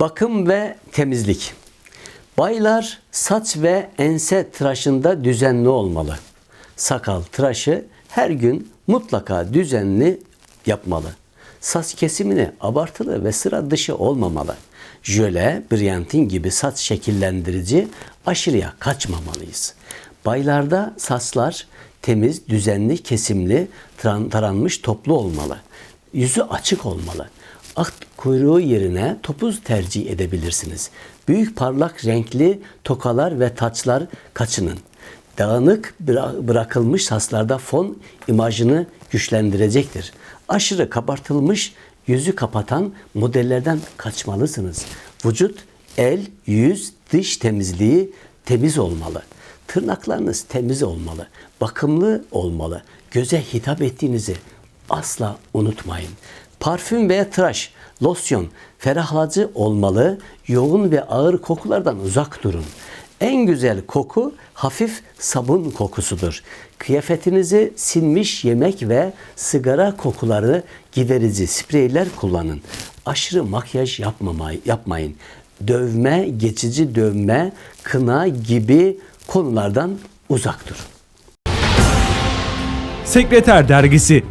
Bakım ve temizlik. Baylar saç ve ense tıraşında düzenli olmalı. Sakal tıraşı her gün mutlaka düzenli yapmalı. Saç kesimini abartılı ve sıra dışı olmamalı. Jöle, briyantin gibi saç şekillendirici aşırıya kaçmamalıyız. Baylarda saçlar temiz, düzenli, kesimli, taran- taranmış toplu olmalı. Yüzü açık olmalı. At kuyruğu yerine topuz tercih edebilirsiniz. Büyük parlak renkli tokalar ve taçlar kaçının. Dağınık bıra- bırakılmış saslarda fon imajını güçlendirecektir. Aşırı kabartılmış yüzü kapatan modellerden kaçmalısınız. Vücut, el, yüz, dış temizliği temiz olmalı. Tırnaklarınız temiz olmalı, bakımlı olmalı. Göze hitap ettiğinizi asla unutmayın. Parfüm veya tıraş, losyon ferahlatıcı olmalı. Yoğun ve ağır kokulardan uzak durun. En güzel koku hafif sabun kokusudur. Kıyafetinizi sinmiş yemek ve sigara kokuları giderici spreyler kullanın. Aşırı makyaj yapmamayı, yapmayın. Dövme, geçici dövme, kına gibi konulardan uzak durun. Sekreter Dergisi